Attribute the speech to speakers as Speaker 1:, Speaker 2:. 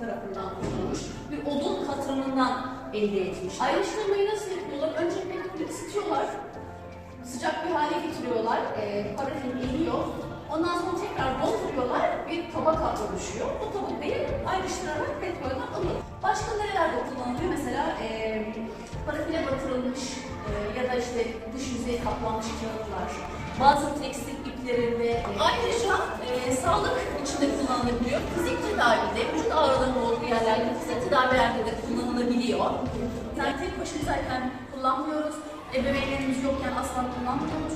Speaker 1: tarafından kullanılmış bir odun katranından elde etmiş. Ayrıştırmayı nasıl yapıyorlar? Önce petrolü ısıtıyorlar. Sıcak bir hale getiriyorlar. E, parafin eriyor. Ondan sonra tekrar donduruyorlar. Bir tabaka oluşuyor. Bu tabakayı ayrıştırarak petrolden alıyor. Başka nerelerde kullanılıyor? Mesela e, parafine batırılmış e, ya da işte dış yüzeye kaplanmış kağıtlar, bazı tekstil iplerinde. Ayrıca e, içinde kullanılabiliyor. Fizik tedavide, vücut ağrılarının olduğu yerlerde, fizik tedavilerde de kullanılabiliyor. Yani tek başımızdayken kullanmıyoruz. Ebeveynlerimiz yokken asla kullanmıyoruz.